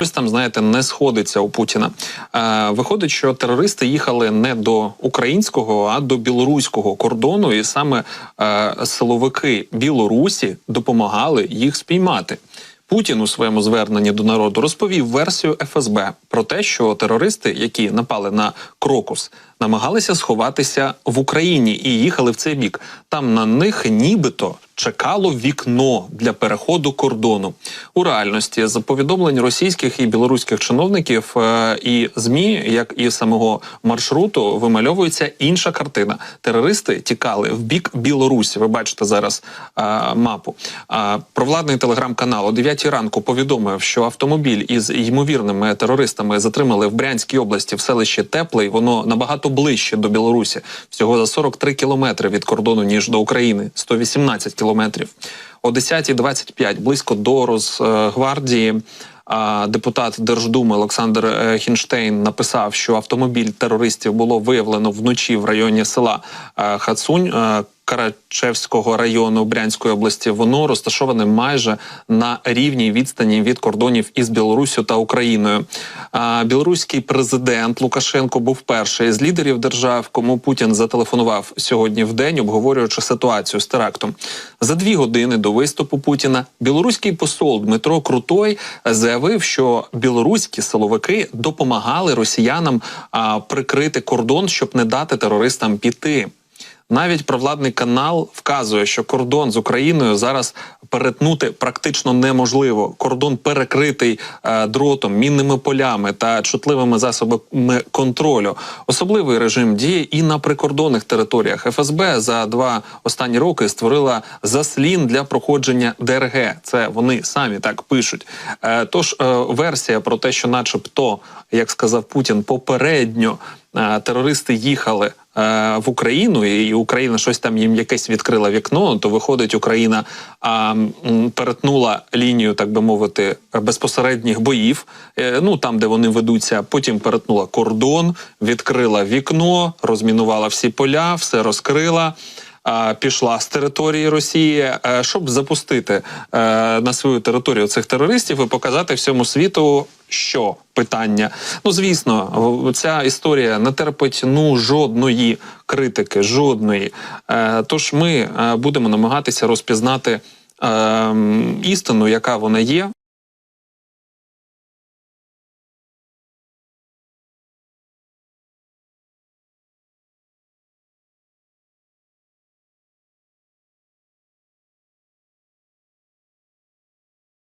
Щось там, знаєте, не сходиться у Путіна. Е, виходить, що терористи їхали не до українського, а до білоруського кордону, і саме е, силовики Білорусі допомагали їх спіймати. Путін у своєму зверненні до народу розповів версію ФСБ про те, що терористи, які напали на Крокус, намагалися сховатися в Україні і їхали в цей бік. Там на них нібито чекало вікно для переходу кордону. У реальності з повідомлень російських і білоруських чиновників е, і змі, як і самого маршруту, вимальовується інша картина. Терористи тікали в бік Білорусі. Ви бачите зараз е, мапу. А провладний телеграм-канал о 9 ранку повідомив, що автомобіль із ймовірними терористами затримали в Брянській області в селищі Теплий. Воно набагато ближче до Білорусі, всього за 43 кілометри від кордону ніж до України, 118 кілометрів. О 10.25 близько до Росгвардії. Депутат Держдуми Олександр е, Хінштейн написав, що автомобіль терористів було виявлено вночі в районі села е, Хацунь е, Карачевського району Брянської області. Воно розташоване майже на рівній відстані від кордонів із Білоруссю та Україною. Білоруський президент Лукашенко був перший з лідерів держав, кому Путін зателефонував сьогодні в день, обговорюючи ситуацію з терактом. За дві години до виступу Путіна білоруський посол Дмитро Крутой заявив, що білоруські силовики допомагали росіянам прикрити кордон, щоб не дати терористам піти. Навіть провладний канал вказує, що кордон з Україною зараз перетнути практично неможливо. Кордон перекритий е, дротом, мінними полями та чутливими засобами контролю. Особливий режим діє і на прикордонних територіях. ФСБ за два останні роки створила заслін для проходження ДРГ. Це вони самі так пишуть. Е, тож е, версія про те, що, начебто, як сказав Путін, попередньо е, терористи їхали в Україну, і Україна щось там їм якесь відкрила вікно. То виходить, Україна а, перетнула лінію, так би мовити, безпосередніх боїв. е, Ну там, де вони ведуться. Потім перетнула кордон, відкрила вікно, розмінувала всі поля, все розкрила. А, Пішла з території Росії, е, щоб запустити е, на свою територію цих терористів і показати всьому світу, що питання. Ну звісно, ця історія не терпить ну жодної критики, жодної. Е, Тож ми е, будемо намагатися розпізнати е, істину, яка вона є.